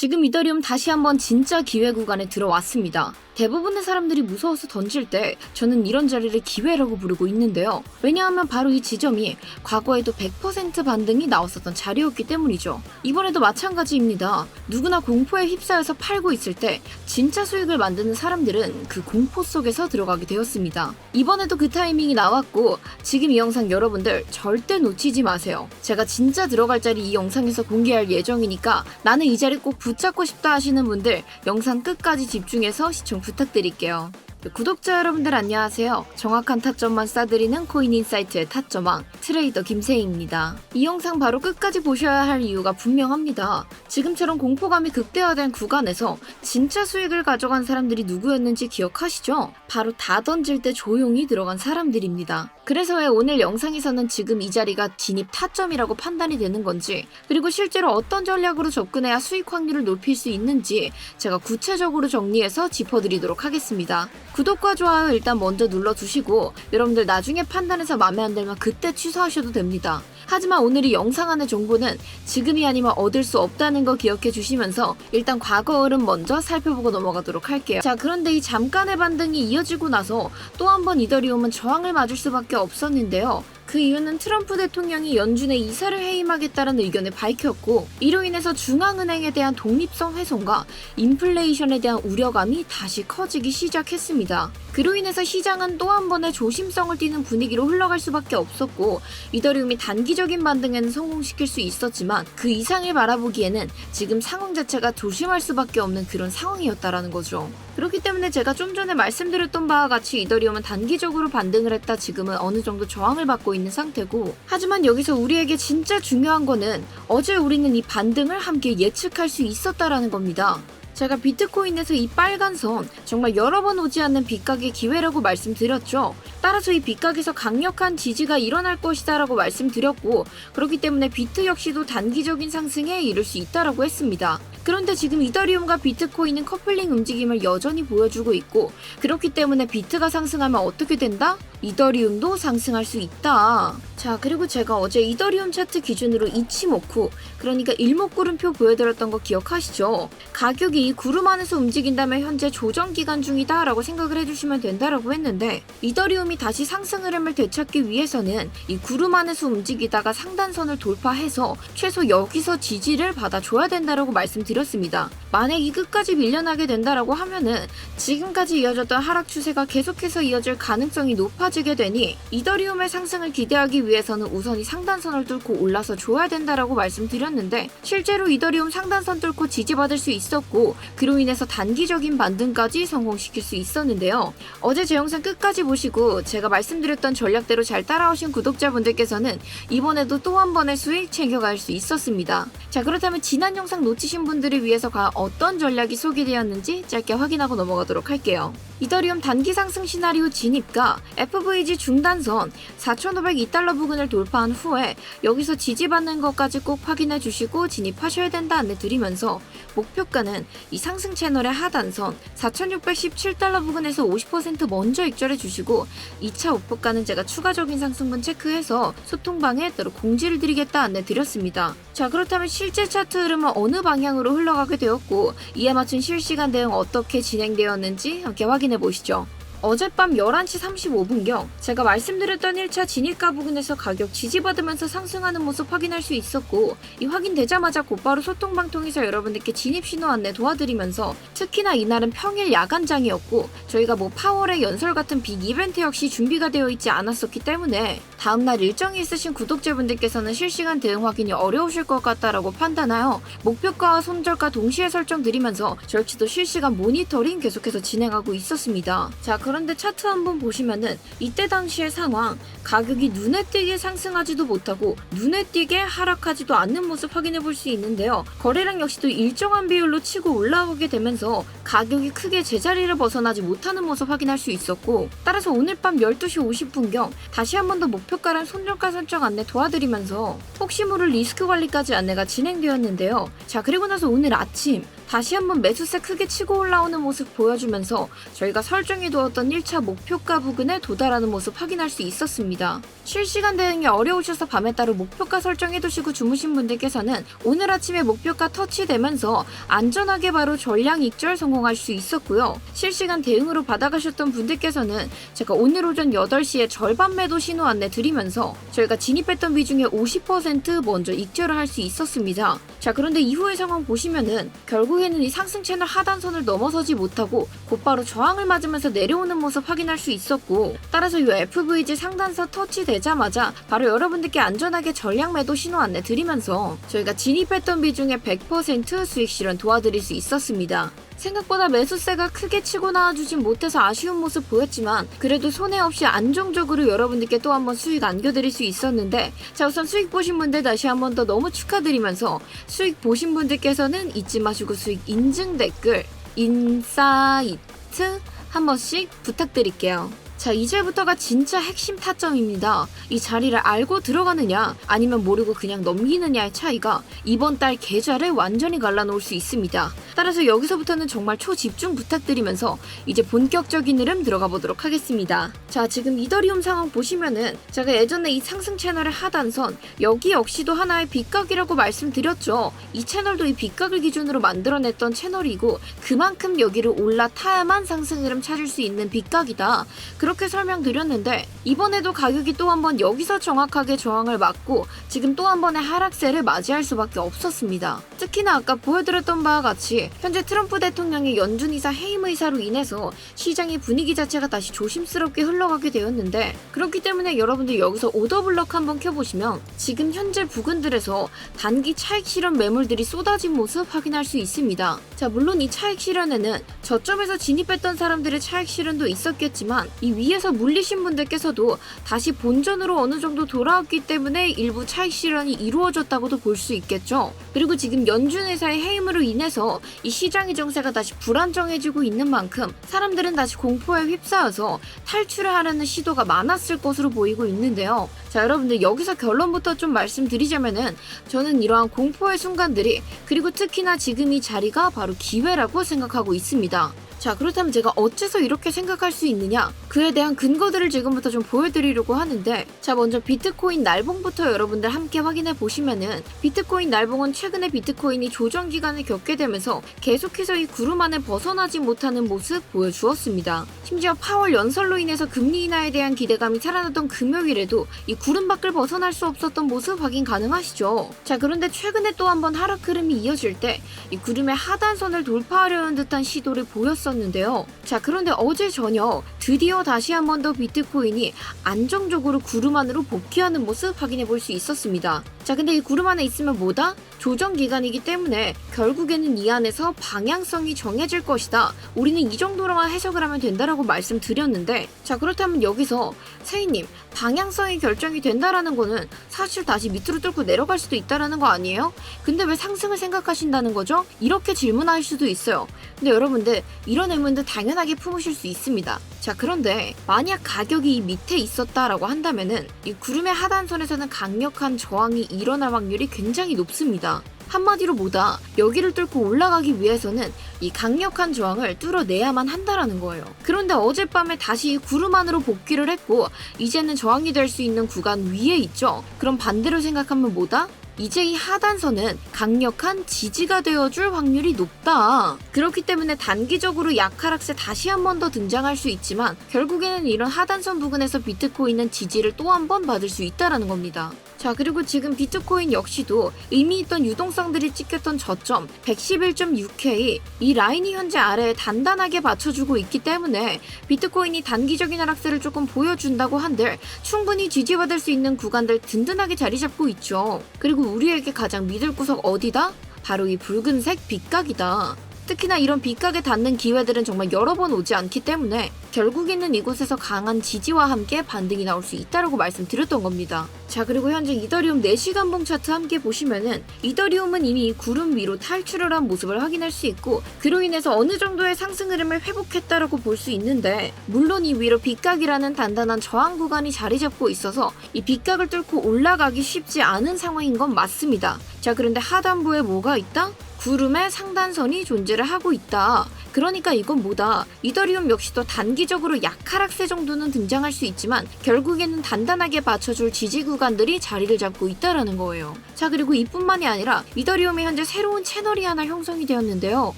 지금 이더리움 다시 한번 진짜 기회 구간에 들어왔습니다. 대부분의 사람들이 무서워서 던질 때 저는 이런 자리를 기회라고 부르고 있는데요. 왜냐하면 바로 이 지점이 과거에도 100% 반등이 나왔었던 자리였기 때문이죠. 이번에도 마찬가지입니다. 누구나 공포에 휩싸여서 팔고 있을 때 진짜 수익을 만드는 사람들은 그 공포 속에서 들어가게 되었습니다. 이번에도 그 타이밍이 나왔고 지금 이 영상 여러분들 절대 놓치지 마세요. 제가 진짜 들어갈 자리 이 영상에서 공개할 예정이니까 나는 이 자리 꼭 붙잡고 싶다 하시는 분들 영상 끝까지 집중해서 시청 릴게요. 구독자 여러분들 안녕하세요. 정확한 타점만 싸드리는 코인 인사이트의 타점왕 트레이더 김세희입니다. 이 영상 바로 끝까지 보셔야 할 이유가 분명합니다. 지금처럼 공포감이 극대화된 구간에서 진짜 수익을 가져간 사람들이 누구였는지 기억하시죠? 바로 다 던질 때 조용히 들어간 사람들입니다. 그래서 왜 오늘 영상에서는 지금 이 자리가 진입 타점이라고 판단이 되는 건지 그리고 실제로 어떤 전략으로 접근해야 수익 확률을 높일 수 있는지 제가 구체적으로 정리해서 짚어드리도록 하겠습니다. 구독과 좋아요 일단 먼저 눌러주시고 여러분들 나중에 판단해서 마음에 안 들면 그때 취소하셔도 됩니다. 하지만 오늘 이 영상 안의 정보는 지금이 아니면 얻을 수 없다는 거 기억해 주시면서 일단 과거 흐름 먼저 살펴보고 넘어가도록 할게요. 자 그런데 이 잠깐의 반등이 이어지고 나서 또 한 번 이더리움은 저항을 맞을 수밖에 없었는데요. 그 이유는 트럼프 대통령이 연준에 이사를 해임하겠다는 의견을 밝혔고 이로 인해서 중앙은행에 대한 독립성 훼손과 인플레이션에 대한 우려감이 다시 커지기 시작했습니다. 그로 인해서 시장은 또 한 번의 조심성을 띠는 분위기로 흘러갈 수밖에 없었고 이더리움이 단기적인 반등에는 성공시킬 수 있었지만 그 이상을 바라보기에는 지금 상황 자체가 조심할 수밖에 없는 그런 상황이었다라는 거죠. 그렇기 때문에 제가 좀 전에 말씀드렸던 바와 같이 이더리움은 단기적으로 반등을 했다 지금은 어느 정도 저항을 받고 있는 상태고 하지만 여기서 우리에게 진짜 중요한 거는 어제 우리는 이 반등을 함께 예측할 수 있었다라는 겁니다. 제가 비트코인에서 이 빨간 선 정말 여러 번 오지 않는 빗각의 기회라고 말씀드렸죠. 따라서 이 빗각에서 강력한 지지가 일어날 것이다라고 말씀드렸고 그렇기 때문에 비트 역시도 단기적인 상승에 이를 수 있다라고 했습니다. 그런데 지금 이더리움과 비트코인은 커플링 움직임을 여전히 보여주고 있고 그렇기 때문에 비트가 상승하면 어떻게 된다? 이더리움도 상승할 수 있다. 자, 그리고 제가 어제 이더리움 차트 기준으로 이치모쿠, 그러니까 일목구름표 보여드렸던 거 기억하시죠? 가격이 구름 안에서 움직인다면 현재 조정 기간 중이다라고 생각을 해주시면 된다라고 했는데 이더리움 이 다시 상승 흐름을 되찾기 위해서는 이 구름 안에서 움직이다가 상단선을 돌파해서 최소 여기서 지지를 받아줘야 된다라고 말씀드렸습니다. 만약 이 끝까지 밀려나게 된다라고 하면은 지금까지 이어졌던 하락 추세가 계속해서 이어질 가능성이 높아지게 되니 이더리움의 상승을 기대하기 위해서는 우선 이 상단선을 뚫고 올라서 줘야 된다라고 말씀드렸는데 실제로 이더리움 상단선 뚫고 지지받을 수 있었고 그로 인해서 단기적인 반등까지 성공시킬 수 있었는데요. 어제 제 영상 끝까지 보시고 제가 말씀드렸던 전략대로 잘 따라오신 구독자분들께서는 이번에도 또 한 번의 수익 챙겨갈 수 있었습니다. 자 그렇다면 지난 영상 놓치신 분들을 위해서 과연 어떤 전략이 소개되었는지 짧게 확인하고 넘어가도록 할게요. 이더리움 단기 상승 시나리오 진입과 FVG 중단선 4,502달러 부근을 돌파한 후에 여기서 지지받는 것까지 꼭 확인해 주시고 진입하셔야 된다 안내 드리면서 목표가는 이 상승 채널의 하단선 4,617달러 부근에서 50% 먼저 익절해 주시고 2차 목표가는 제가 추가적인 상승분 체크해서 소통방에 따로 공지를 드리겠다 안내 드렸습니다. 자 그렇다면 실제 차트 흐름은 어느 방향으로 흘러가게 되었고 이에 맞춘 실시간 대응 어떻게 진행되었는지 함께 확인해 보시죠. 어젯밤 11시 35분경 제가 말씀드렸던 1차 진입가 부근에서 가격 지지받으면서 상승하는 모습 확인할 수 있었고 이 확인되자마자 곧바로 소통방 통해서 여러분들께 진입 신호 안내 도와드리면서 특히나 이날은 평일 야간장이었고 저희가 뭐 파월의 연설 같은 빅 이벤트 역시 준비가 되어 있지 않았었기 때문에 다음날 일정이 있으신 구독자분들께서는 실시간 대응 확인이 어려우실 것 같다라고 판단하여 목표가와 손절가 동시에 설정드리면서 저 역시도 실시간 모니터링 계속해서 진행하고 있었습니다. 자 그 런데 차트 한번 보시면은 이때 당시의 상황 가격이 눈에 띄게 상승하지도 못하고 눈에 띄게 하락하지도 않는 모습 확인해 볼 수 있는데요. 거래량 역시도 일정한 비율로 치고 올라오게 되면서 가격이 크게 제자리를 벗어나지 못하는 모습 확인할 수 있었고 따라서 오늘 밤 12시 50분경 다시 한 번 더 목표가랑 손절가 설정 안내 도와드리면서 혹시 모를 리스크 관리까지 안내가 진행되었는데요. 자 그리고 나서 오늘 아침 다시 한번 매수세 크게 치고 올라오는 모습 보여주면서 저희가 설정해 두었던 있었던 1차 목표가 부근에 도달하는 모습 확인할 수 있었습니다. 실시간 대응이 어려우셔서 밤에 따로 목표가 설정해 두시고 주무신 분들께서는 오늘 아침에 목표가 터치되면서 안전하게 바로 전량 익절 성공할 수 있었고요. 실시간 대응으로 받아가셨던 분들께서는 제가 오늘 오전 8시에 절반 매도 신호 안내 드리면서 저희가 진입했던 비중의 50% 먼저 익절을 할 수 있었습니다. 자 그런데 이후의 상황 보시면은 결국 에는 이 상승 채널 하단선을 넘어서지 못하고 곧바로 저항을 맞으면서 내려오는 모습 확인할 수 있었고 따라서 이 FVG 상단선 터치되자마자 바로 여러분들께 안전하게 전량 매도 신호 안내 드리면서 저희가 진입했던 비중의 100% 수익 실현 도와드릴 수 있었습니다. 생각보다 매수세가 크게 치고 나와주진 못해서 아쉬운 모습 보였지만 그래도 손해 없이 안정적으로 여러분들께 또 한번 수익 안겨드릴 수 있었는데 자 우선 수익 보신 분들 다시 한번 더 너무 축하드리면서 수익 보신 분들께서는 잊지 마시고 수익 인증 댓글 인사이트 한 번씩 부탁드릴게요. 자, 이제부터가 진짜 핵심 타점입니다. 이 자리를 알고 들어가느냐, 아니면 모르고 그냥 넘기느냐의 차이가 이번 달 계좌를 완전히 갈라놓을 수 있습니다. 따라서 여기서부터는 정말 초집중 부탁드리면서 이제 본격적인 흐름 들어가 보도록 하겠습니다. 자, 지금 이더리움 상황 보시면은 제가 예전에 이 상승 채널의 하단선, 여기 역시도 하나의 빗각이라고 말씀드렸죠. 이 채널도 이 빗각을 기준으로 만들어냈던 채널이고 그만큼 여기를 올라타야만 상승 흐름 찾을 수 있는 빗각이다. 그 렇게 설명드렸는데 이번에도 가격이 또 한 번 여기서 정확하게 저항을 맞고 지금 또 한 번의 하락세를 맞이할 수밖에 없었습니다. 특히나 아까 보여드렸던 바와 같이 현재 트럼프 대통령의 연준 이사 해임 의사로 인해서 시장의 분위기 자체가 다시 조심스럽게 흘러가게 되었는데 그렇기 때문에 여러분들 여기서 오더블럭 한번 켜보시면 지금 현재 부근들에서 단기 차익 실현 매물들이 쏟아진 모습 확인할 수 있습니다. 자 물론 이 차익 실현에는 저점에서 진입했던 사람들의 차익 실현도 있었겠지만 이 위에서 물리신 분들께서도 다시 본전으로 어느 정도 돌아왔기 때문에 일부 차익 실현이 이루어졌다고도 볼 수 있겠죠. 그리고 지금 연준 회사의 해임으로 인해서 이 시장의 정세가 다시 불안정해지고 있는 만큼 사람들은 다시 공포에 휩싸여서 탈출을 하려는 시도가 많았을 것으로 보이고 있는데요. 자, 여러분들 여기서 결론부터 좀 말씀드리자면은 저는 이러한 공포의 순간들이 그리고 특히나 지금 이 자리가 바로 기회라고 생각하고 있습니다. 자, 그렇다면 제가 어째서 이렇게 생각할 수 있느냐? 그에 대한 근거들을 지금부터 좀 보여드리려고 하는데, 자, 먼저 비트코인 날봉부터 여러분들 함께 확인해 보시면은, 비트코인 날봉은 최근에 비트코인이 조정 기간을 겪게 되면서 계속해서 이 구름 안에 벗어나지 못하는 모습 보여주었습니다. 심지어 파월 연설로 인해서 금리 인하에 대한 기대감이 살아났던 금요일에도 이 구름 밖을 벗어날 수 없었던 모습 확인 가능하시죠? 자, 그런데 최근에 또 한번 하락 흐름이 이어질 때, 이 구름의 하단선을 돌파하려는 듯한 시도를 보였었 는데요. 자, 그런데 어제 저녁 드디어 다시 한 번 더 비트코인이 안정적으로 구름 안으로 복귀하는 모습 확인해 볼 수 있었습니다. 자, 근데 이 구름 안에 있으면 뭐다? 조정 기간이기 때문에 결국에는 이 안에서 방향성이 정해질 것이다. 우리는 이 정도로만 해석을 하면 된다라고 말씀드렸는데, 자, 그렇다면 여기서 세희님, 방향성이 결정이 된다라는 거는 사실 다시 밑으로 뚫고 내려갈 수도 있다라는 거 아니에요? 근데 왜 상승을 생각하신다는 거죠? 이렇게 질문하실 수도 있어요. 근데 여러분들, 이런 의문도 당연하게 품으실 수 있습니다. 자, 그런데 만약 가격이 이 밑에 있었다라고 한다면은 이 구름의 하단선에서는 강력한 저항이 일어날 확률이 굉장히 높습니다. 한마디로 뭐다 여기를 뚫고 올라가기 위해서는 이 강력한 저항을 뚫어내야만 한다라는 거예요. 그런데 어젯밤에 다시 구름 안으로 복귀를 했고 이제는 저항이 될 수 있는 구간 위에 있죠. 그럼 반대로 생각하면 뭐다? 이제 이 하단선은 강력한 지지가 되어줄 확률이 높다. 그렇기 때문에 단기적으로 약하락세 다시 한 번 더 등장할 수 있지만 결국에는 이런 하단선 부근에서 비트코인은 지지를 또 한 번 받을 수 있다라는 겁니다. 자, 그리고 지금 비트코인 역시도 의미 있던 유동성들이 찍혔던 저점 111.6K 이 라인이 현재 아래에 단단하게 받쳐주고 있기 때문에 비트코인이 단기적인 하락세를 조금 보여준다고 한들 충분히 지지받을 수 있는 구간들 든든하게 자리 잡고 있죠. 그리고 우리에게 가장 믿을 구석 어디다? 바로 이 붉은색 빗각이다. 특히나 이런 빗각에 닿는 기회들은 정말 여러 번 오지 않기 때문에 결국에는 이곳에서 강한 지지와 함께 반등이 나올 수 있다라고 말씀드렸던 겁니다. 자 그리고 현재 이더리움 4시간 봉 차트 함께 보시면은 이더리움은 이미 이 구름 위로 탈출을 한 모습을 확인할 수 있고 그로 인해서 어느 정도의 상승 흐름을 회복했다라고 볼 수 있는데 물론 이 위로 빗각이라는 단단한 저항 구간이 자리 잡고 있어서 이 빗각을 뚫고 올라가기 쉽지 않은 상황인 건 맞습니다. 자 그런데 하단부에 뭐가 있다? 구름의 상단선이 존재를 하고 있다. 그러니까 이건 뭐다. 이더리움 역시도 단기적으로 약하락세 정도는 등장할 수 있지만 결국에는 단단하게 받쳐줄 지지 구간들이 자리를 잡고 있다라는 거예요. 자 그리고 이뿐만이 아니라 이더리움이 현재 새로운 채널이 하나 형성이 되었는데요.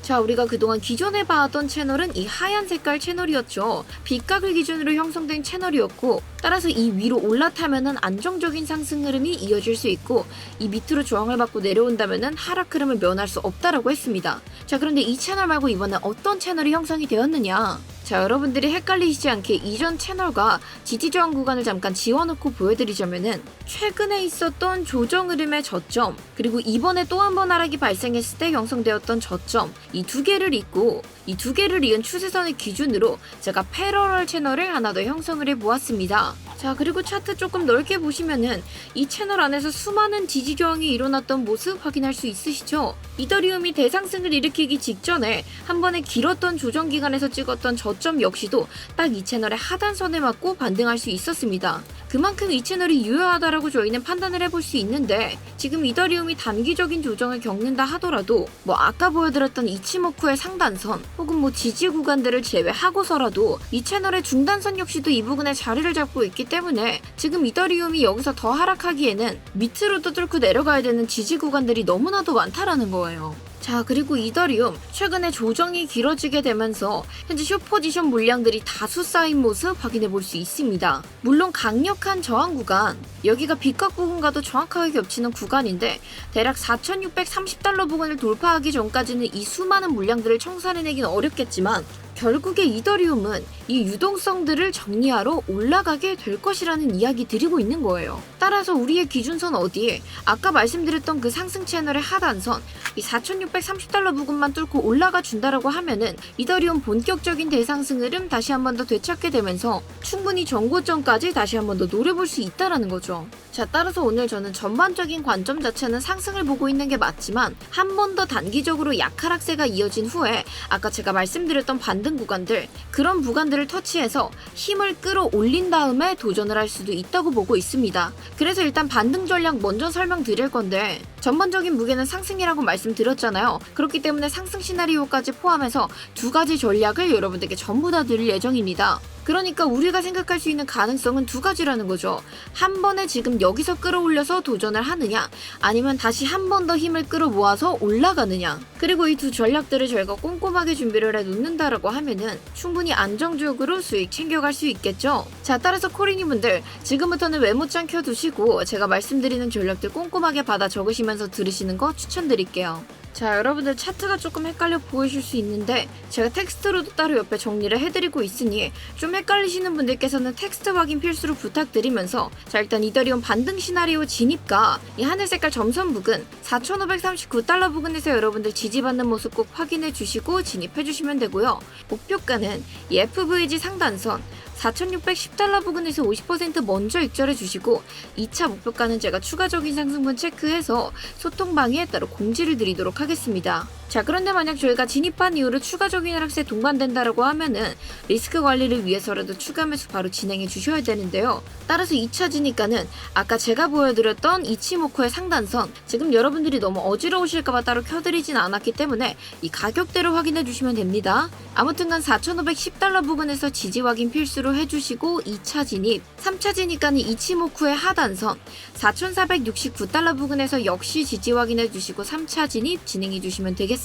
자 우리가 그동안 기존에 봐왔던 채널은 이 하얀 색깔 채널이었죠. 빛각을 기준으로 형성된 채널이었고 따라서 이 위로 올라타면은 안정적인 상승 흐름이 이어질 수 있고 이 밑으로 저항을 받고 내려온다면은 하락 흐름을 면할 수 없다라고 했습니다. 자 그런데 이 채널 말고 이번에 어떤 채널이 형성이 되었느냐? 자 여러분들이 헷갈리시지 않게 이전 채널과 지지저항 구간을 잠깐 지워놓고 보여드리자면은 최근에 있었던 조정 흐름의 저점 그리고 이번에 또 한 번 하락이 발생했을 때 형성되었던 저점 이 두 개를 잇고 이 두 개를 이은 추세선을 기준으로 제가 패러럴 채널을 하나 더 형성을 해보았습니다. 자 그리고 차트 조금 넓게 보시면은 이 채널 안에서 수많은 지지 저항이 일어났던 모습 확인할 수 있으시죠? 이더리움이 대상승을 일으키기 직전에 한 번에 길었던 조정 기간에서 찍었던 저점 역시도 딱 이 채널의 하단선에 맞고 반등할 수 있었습니다. 그만큼 이 채널이 유효하다라고 저희는 판단을 해볼 수 있는데 지금 이더리움이 단기적인 조정을 겪는다 하더라도 뭐 아까 보여드렸던 이치모쿠의 상단선 혹은 뭐 지지 구간들을 제외하고서라도 이 채널의 중단선 역시도 이 부분에 자리를 잡고 있기 때문에 지금 이더리움이 여기서 더 하락하기에는 밑으로도 뚫고 내려가야 되는 지지 구간들이 너무나도 많다라는 거예요. 자 그리고 이더리움 최근에 조정이 길어지게 되면서 현재 숏포지션 물량들이 다수 쌓인 모습 확인해 볼 수 있습니다. 물론 강력한 저항 구간 여기가 빗각 부분과도 정확하게 겹치는 구간인데 대략 4,630달러 부근을 돌파하기 전까지는 이 수많은 물량들을 청산해내긴 어렵겠지만 결국에 이더리움은 이 유동성들을 정리하러 올라가게 될 것이라는 이야기 드리고 있는 거예요. 따라서 우리의 기준선 어디에 아까 말씀드렸던 그 상승 채널의 하단선 이 4,630달러 부근만 뚫고 올라가 준다라고 하면은 이더리움 본격적인 대상승 흐름 다시 한 번 더 되찾게 되면서 충분히 전고점까지 다시 한 번 더 노려볼 수 있다라는 거죠. 자, 따라서 오늘 저는 전반적인 관점 자체는 상승을 보고 있는 게 맞지만 한 번 더 단기적으로 약하락세가 이어진 후에 아까 제가 말씀드렸던 반등 구간들 그런 구간들을 터치해서 힘을 끌어올린 다음에 도전을 할 수도 있다고 보고 있습니다. 그래서 일단 반등 전략 먼저 설명드릴 건데 전반적인 무게는 상승이라고 말씀드렸잖아요. 그렇기 때문에 상승 시나리오까지 포함해서 두 가지 전략을 여러분들께 전부 다 드릴 예정입니다. 그러니까 우리가 생각할 수 있는 가능성은 두 가지라는 거죠. 한 번에 지금 여기서 끌어올려서 도전을 하느냐, 아니면 다시 한 번 더 힘을 끌어 모아서 올라가느냐. 그리고 이 두 전략들을 저희가 꼼꼼하게 준비를 해 놓는다라고 하면은 충분히 안정적으로 수익 챙겨갈 수 있겠죠. 자, 따라서 코리니분들 지금부터는 메모장 켜두시고 제가 말씀드리는 전략들 꼼꼼하게 받아 적으시면서 들으시는 거 추천드릴게요. 자, 여러분들 차트가 조금 헷갈려 보이실 수 있는데 제가 텍스트로도 따로 옆에 정리를 해드리고 있으니 좀 헷갈리시는 분들께서는 텍스트 확인 필수로 부탁드리면서 자 일단 이더리움 반등 시나리오 진입과 이 하늘 색깔 점선 부근 4,539달러 부근에서 여러분들 지지받는 모습 꼭 확인해 주시고 진입해 주시면 되고요. 목표가는 이 FVG 상단선 4,610달러 부근에서 50% 먼저 익절해 주시고 2차 목표가는 제가 추가적인 상승분 체크해서 소통방에 따로 공지를 드리도록 하겠습니다. 자 그런데 만약 저희가 진입한 이후로 추가적인 하락세 동반된다라고 하면은 리스크 관리를 위해서라도 추가 매수 바로 진행해 주셔야 되는데요. 따라서 2차 진입가는 아까 제가 보여드렸던 이치모코의 상단선 지금 여러분들이 너무 어지러우실까봐 따로 켜드리진 않았기 때문에 이 가격대로 확인해 주시면 됩니다. 아무튼간 4,510달러 부근에서 지지 확인 필수로 해주시고 2차 진입, 3차 진입가는 이치모쿠의 하단선 4,469달러 부근에서 역시 지지 확인해 주시고 3차 진입 진행해 주시면 되겠습니다.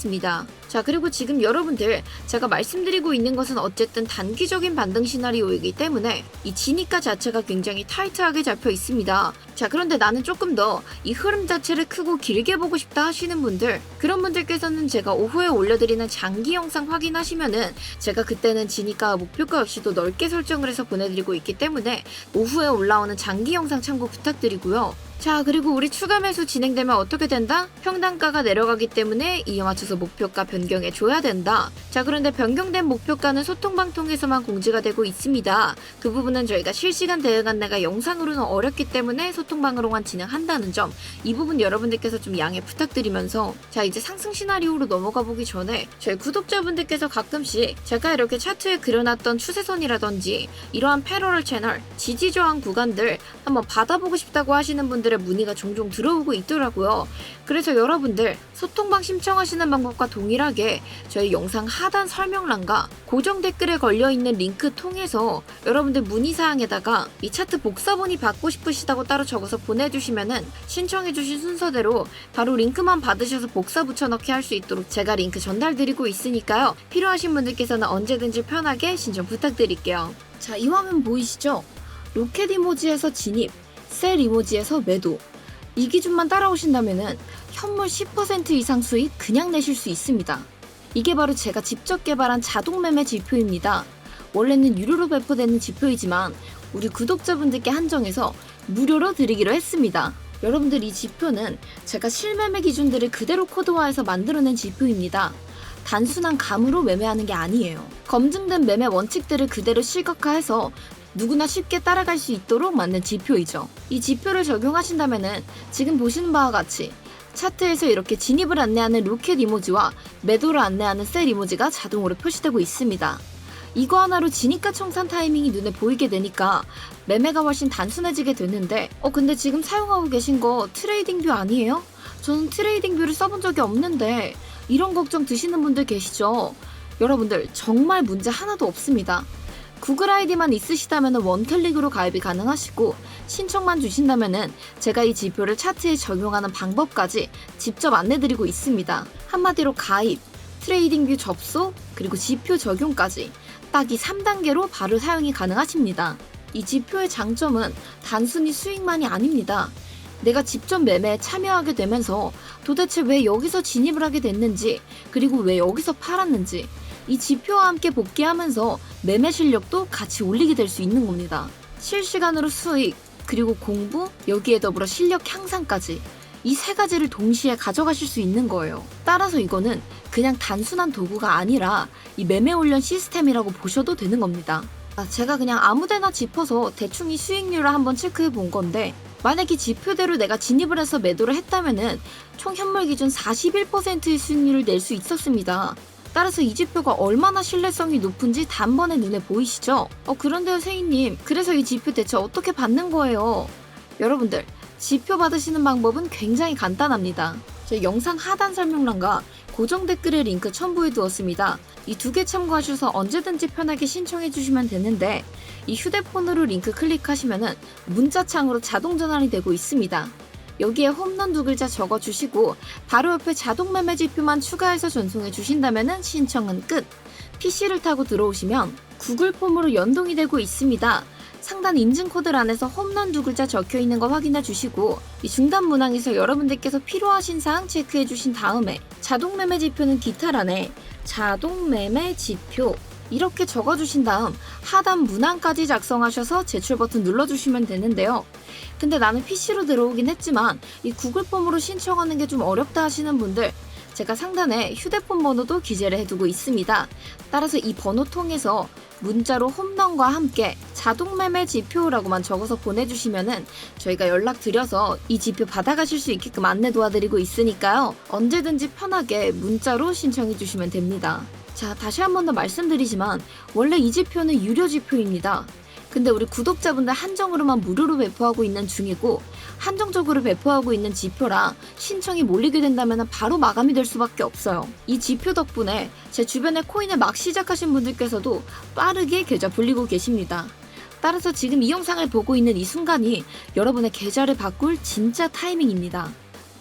자 그리고 지금 여러분들 제가 말씀드리고 있는 것은 어쨌든 단기적인 반등 시나리오이기 때문에 이 진입가 자체가 굉장히 타이트하게 잡혀 있습니다. 자 그런데 나는 조금 더 이 흐름 자체를 크고 길게 보고 싶다 하시는 분들 그런 분들께서는 제가 오후에 올려드리는 장기 영상 확인하시면은 제가 그때는 진입가 목표가 역시도 넓게 설정을 해서 보내드리고 있기 때문에 오후에 올라오는 장기 영상 참고 부탁드리고요. 자, 그리고 우리 추가 매수 진행되면 어떻게 된다? 평단가가 내려가기 때문에 이에 맞춰서 목표가 변경해 줘야 된다. 자, 그런데 변경된 목표가는 소통방 통해서만 공지가 되고 있습니다. 그 부분은 저희가 실시간 대응 안내가 영상으로는 어렵기 때문에 소통방으로만 진행한다는 점, 이 부분 여러분들께서 좀 양해 부탁드리면서 자, 이제 상승 시나리오로 넘어가 보기 전에 저희 구독자분들께서 가끔씩 제가 이렇게 차트에 그려놨던 추세선이라든지 이러한 패러럴 채널, 지지 저항 구간들 한번 받아보고 싶다고 하시는 분들 분들의 문의가 종종 들어오고 있더라고요. 그래서 여러분들 소통방 신청하시는 방법과 동일하게 저희 영상 하단 설명란과 고정 댓글에 걸려 있는 링크 통해서 여러분들 문의 사항에다가 이 차트 복사본이 받고 싶으시다고 따로 적어서 보내주시면은 신청해주신 순서대로 바로 링크만 받으셔서 복사 붙여넣기 할 수 있도록 제가 링크 전달드리고 있으니까요. 필요하신 분들께서는 언제든지 편하게 신청 부탁드릴게요. 자, 이 화면 보이시죠? 로켓 이모지에서 진입, 셀 이모지에서 매도. 이 기준만 따라오신다면은 현물 10% 이상 수익 그냥 내실 수 있습니다. 이게 바로 제가 직접 개발한 자동 매매 지표입니다. 원래는 유료로 배포되는 지표이지만 우리 구독자분들께 한정해서 무료로 드리기로 했습니다. 여러분들 이 지표는 제가 실매매 기준들을 그대로 코드화해서 만들어낸 지표입니다. 단순한 감으로 매매하는 게 아니에요. 검증된 매매 원칙들을 그대로 실각화해서 누구나 쉽게 따라갈 수 있도록 만든 지표이죠. 이 지표를 적용하신다면은 지금 보시는 바와 같이 차트에서 이렇게 진입을 안내하는 로켓 이모지와 매도를 안내하는 셀 이모지가 자동으로 표시되고 있습니다. 이거 하나로 진입가 청산 타이밍이 눈에 보이게 되니까 매매가 훨씬 단순해지게 되는데 어 근데 지금 사용하고 계신 거 트레이딩 뷰 아니에요? 저는 트레이딩 뷰를 써본 적이 없는데 이런 걱정 드시는 분들 계시죠? 여러분들 정말 문제 하나도 없습니다. 구글 아이디만 있으시다면 원클릭으로 가입이 가능하시고 신청만 주신다면 제가 이 지표를 차트에 적용하는 방법까지 직접 안내드리고 있습니다. 한마디로 가입, 트레이딩 뷰 접속, 그리고 지표 적용까지 딱 이 3단계로 바로 사용이 가능하십니다. 이 지표의 장점은 단순히 수익만이 아닙니다. 내가 직접 매매에 참여하게 되면서 도대체 왜 여기서 진입을 하게 됐는지, 그리고 왜 여기서 팔았는지, 이 지표와 함께 복귀하면서 매매 실력도 같이 올리게 될 수 있는 겁니다. 실시간으로 수익, 그리고 공부, 여기에 더불어 실력 향상까지 이 세 가지를 동시에 가져가실 수 있는 거예요. 따라서 이거는 그냥 단순한 도구가 아니라 이 매매 훈련 시스템이라고 보셔도 되는 겁니다. 아, 제가 그냥 아무데나 짚어서 대충 이 수익률을 한번 체크해 본 건데 만약에 지표대로 내가 진입을 해서 매도를 했다면은 총 현물 기준 41%의 수익률을 낼 수 있었습니다. 따라서 이 지표가 얼마나 신뢰성이 높은지 단번에 눈에 보이시죠? 어, 그런데요, 세희님. 그래서 이 지표 대체 어떻게 받는 거예요? 여러분들, 지표 받으시는 방법은 굉장히 간단합니다. 제 영상 하단 설명란과 고정 댓글에 링크 첨부해 두었습니다. 이 두 개 참고하셔서 언제든지 편하게 신청해 주시면 되는데 이 휴대폰으로 링크 클릭하시면은 문자창으로 자동 전환이 되고 있습니다. 여기에 홈런 두 글자 적어 주시고 바로 옆에 자동 매매 지표만 추가해서 전송해 주신다면은 신청은 끝. PC를 타고 들어오시면 구글 폼으로 연동이 되고 있습니다. 상단 인증 코드란에서 홈런 두 글자 적혀 있는 거 확인해 주시고 이 중단 문항에서 여러분들께서 필요하신 사항 체크해 주신 다음에 자동 매매 지표는 기타란에 자동 매매 지표 이렇게 적어 주신 다음 하단 문항까지 작성하셔서 제출 버튼 눌러 주시면 되는데요. 근데 나는 PC로 들어오긴 했지만 이 구글 폼으로 신청하는 게 좀 어렵다 하시는 분들 제가 상단에 휴대폰 번호도 기재를 해두고 있습니다. 따라서 이 번호 통해서 문자로 홈런과 함께 자동 매매 지표라고만 적어서 보내주시면은 저희가 연락 드려서 이 지표 받아가실 수 있게끔 안내 도와드리고 있으니까요. 언제든지 편하게 문자로 신청해 주시면 됩니다. 자, 다시 한 번 더 말씀드리지만 원래 이 지표는 유료 지표입니다. 근데 우리 구독자분들 한정으로만 무료로 배포하고 있는 중이고 한정적으로 배포하고 있는 지표라 신청이 몰리게 된다면 바로 마감이 될 수밖에 없어요. 이 지표 덕분에 제 주변에 코인을 막 시작하신 분들께서도 빠르게 계좌 불리고 계십니다. 따라서 지금 이 영상을 보고 있는 이 순간이 여러분의 계좌를 바꿀 진짜 타이밍입니다.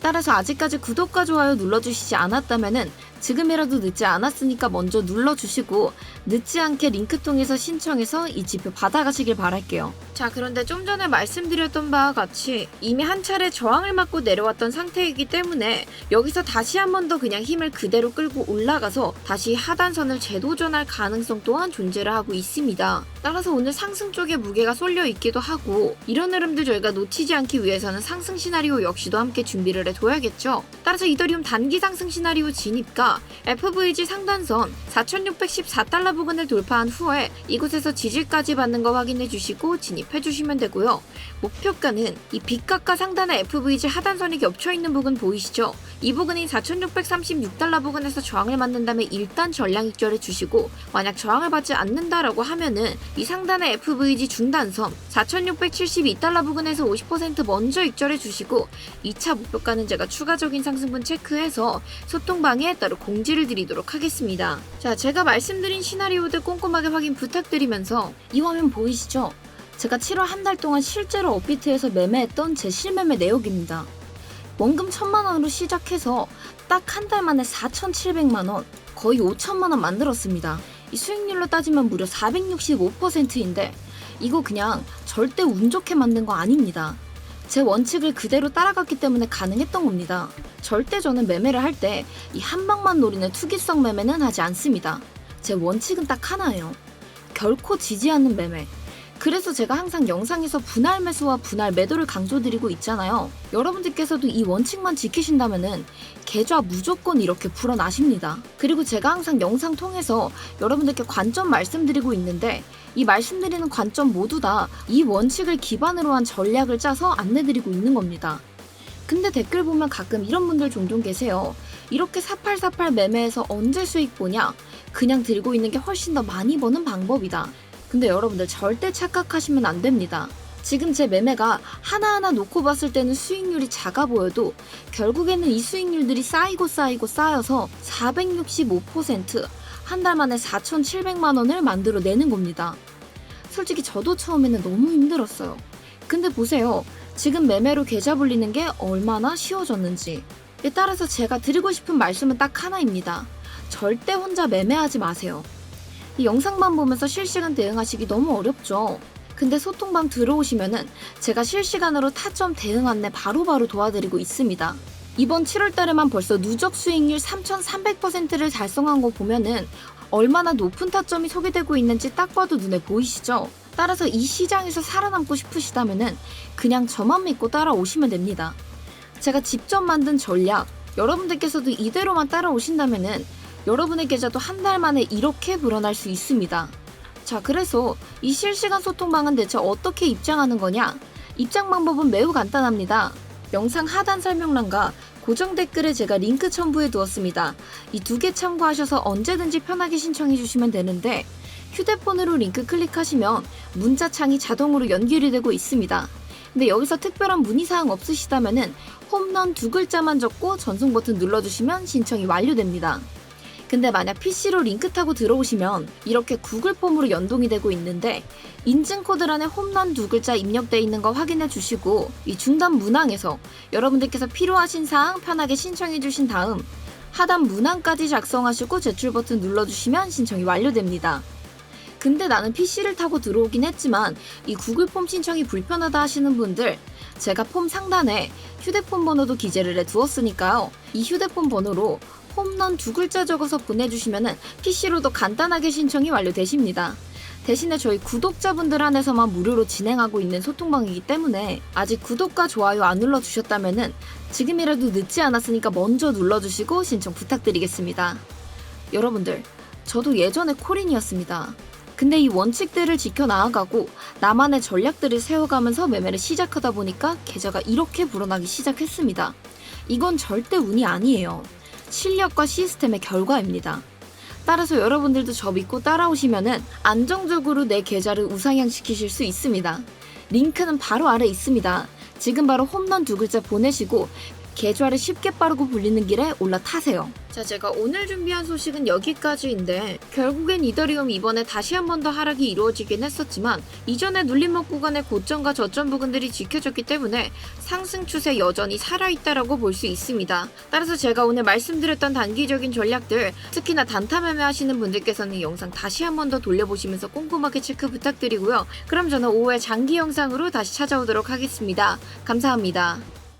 따라서 아직까지 구독과 좋아요 눌러주시지 않았다면은 지금이라도 늦지 않았으니까 먼저 눌러주시고 늦지 않게 링크 통해서 신청해서 이 지표 받아가시길 바랄게요. 자, 그런데 좀 전에 말씀드렸던 바와 같이 이미 한 차례 저항을 맞고 내려왔던 상태이기 때문에 여기서 다시 한 번 더 그냥 힘을 그대로 끌고 올라가서 다시 하단선을 재도전할 가능성 또한 존재를 하고 있습니다. 따라서 오늘 상승 쪽에 무게가 쏠려 있기도 하고 이런 흐름들 저희가 놓치지 않기 위해서는 상승 시나리오 역시도 함께 준비를 해둬야겠죠. 따라서 이더리움 단기 상승 시나리오 진입과 FVG 상단선 4,614달러 부근을 돌파한 후에 이곳에서 지지까지 받는 거 확인해 주시고 진입해 주시면 되고요. 목표가는 이 빗값과 상단의 FVG 하단선이 겹쳐 있는 부분 보이시죠? 이 부분이 4,636달러 부근에서 저항을 맞는다면 일단 전량 익절해 주시고 만약 저항을 받지 않는다라고 하면은 이 상단의 FVG 중단선 4,672달러 부근에서 50% 먼저 익절해 주시고 2차 목표가는 제가 추가적인 상승분 체크해서 소통방에 따로 공지를 드리도록 하겠습니다. 자, 제가 말씀드린 시나리오들 꼼꼼하게 확인 부탁드리면서 이 화면 보이시죠? 제가 7월 한 달 동안 실제로 업비트에서 매매했던 제 실매매 내역입니다. 원금 1000만 원으로 시작해서 딱 한 달 만에 4,700만 원, 거의 5천만 원 만들었습니다. 이 수익률로 따지면 무려 465%인데 이거 그냥 절대 운 좋게 만든 거 아닙니다. 제 원칙을 그대로 따라갔기 때문에 가능했던 겁니다. 절대 저는 매매를 할 때 이 한 방만 노리는 투기성 매매는 하지 않습니다. 제 원칙은 딱 하나예요. 결코 지지 않는 매매. 그래서 제가 항상 영상에서 분할 매수와 분할 매도를 강조드리고 있잖아요. 여러분들께서도 이 원칙만 지키신다면은 계좌 무조건 이렇게 불어나십니다. 그리고 제가 항상 영상 통해서 여러분들께 관점 말씀드리고 있는데 이 말씀드리는 관점 모두 다 이 원칙을 기반으로 한 전략을 짜서 안내드리고 있는 겁니다. 근데 댓글 보면 가끔 이런 분들 종종 계세요. 이렇게 사팔사팔 매매해서 언제 수익 보냐? 그냥 들고 있는 게 훨씬 더 많이 버는 방법이다. 근데 여러분들 절대 착각하시면 안 됩니다. 지금 제 매매가 하나하나 놓고 봤을 때는 수익률이 작아 보여도 결국에는 이 수익률들이 쌓이고 쌓이고 쌓여서 465% 한 달 만에 4,700만 원을 만들어 내는 겁니다. 솔직히 저도 처음에는 너무 힘들었어요. 근데 보세요. 지금 매매로 계좌 불리는 게 얼마나 쉬워졌는지. 에 따라서 제가 드리고 싶은 말씀은 딱 하나입니다. 절대 혼자 매매하지 마세요. 이 영상만 보면서 실시간 대응하시기 너무 어렵죠. 근데 소통방 들어오시면은 제가 실시간으로 타점 대응 안내 바로바로 도와드리고 있습니다. 이번 7월 달에만 벌써 누적 수익률 3,300%를 달성한 거 보면은 얼마나 높은 타점이 소개되고 있는지 딱 봐도 눈에 보이시죠? 따라서 이 시장에서 살아남고 싶으시다면은 그냥 저만 믿고 따라오시면 됩니다. 제가 직접 만든 전략, 여러분들께서도 이대로만 따라오신다면은 여러분의 계좌도 한 달 만에 이렇게 불어날 수 있습니다. 자, 그래서 이 실시간 소통방은 대체 어떻게 입장하는 거냐? 입장 방법은 매우 간단합니다. 영상 하단 설명란과 고정 댓글에 제가 링크 첨부해 두었습니다. 이 두 개 참고하셔서 언제든지 편하게 신청해 주시면 되는데 휴대폰으로 링크 클릭하시면 문자창이 자동으로 연결이 되고 있습니다. 근데 여기서 특별한 문의사항 없으시다면은 홈런 두 글자만 적고 전송 버튼 눌러주시면 신청이 완료됩니다. 근데 만약 PC로 링크 타고 들어오시면 이렇게 구글 폼으로 연동이 되고 있는데 인증 코드란에 홈런 두 글자 입력되어 있는 거 확인해 주시고 이 중단 문항에서 여러분들께서 필요하신 사항 편하게 신청해 주신 다음 하단 문항까지 작성하시고 제출 버튼 눌러주시면 신청이 완료됩니다. 근데 나는 PC를 타고 들어오긴 했지만 이 구글 폼 신청이 불편하다 하시는 분들 제가 폼 상단에 휴대폰 번호도 기재를 해 두었으니까요. 이 휴대폰 번호로 홈런 두 글자 적어서 보내주시면은 PC로도 간단하게 신청이 완료되십니다. 대신에 저희 구독자분들 한해서만 무료로 진행하고 있는 소통방이기 때문에 아직 구독과 좋아요 안 눌러주셨다면은 지금이라도 늦지 않았으니까 먼저 눌러주시고 신청 부탁드리겠습니다. 여러분들, 저도 예전에 코린이었습니다. 근데 이 원칙들을 지켜 나아가고 나만의 전략들을 세워가면서 매매를 시작하다 보니까 계좌가 이렇게 불어나기 시작했습니다. 이건 절대 운이 아니에요. 실력과 시스템의 결과입니다. 따라서 여러분들도 저 믿고 따라오시면은 안정적으로 내 계좌를 우상향시키실 수 있습니다. 링크는 바로 아래 있습니다. 지금 바로 홈런 두 글자 보내시고 계좌를 쉽게 빠르고 불리는 길에 올라타세요. 자, 제가 오늘 준비한 소식은 여기까지인데 결국엔 이더리움 이번에 다시 한 번 더 하락이 이루어지긴 했었지만 이전에 눌림목 구간의 고점과 저점 부근들이 지켜졌기 때문에 상승 추세 여전히 살아있다라고 볼 수 있습니다. 따라서 제가 오늘 말씀드렸던 단기적인 전략들 특히나 단타 매매하시는 분들께서는 영상 다시 한 번 더 돌려보시면서 꼼꼼하게 체크 부탁드리고요. 그럼 저는 오후에 장기 영상으로 다시 찾아오도록 하겠습니다. 감사합니다.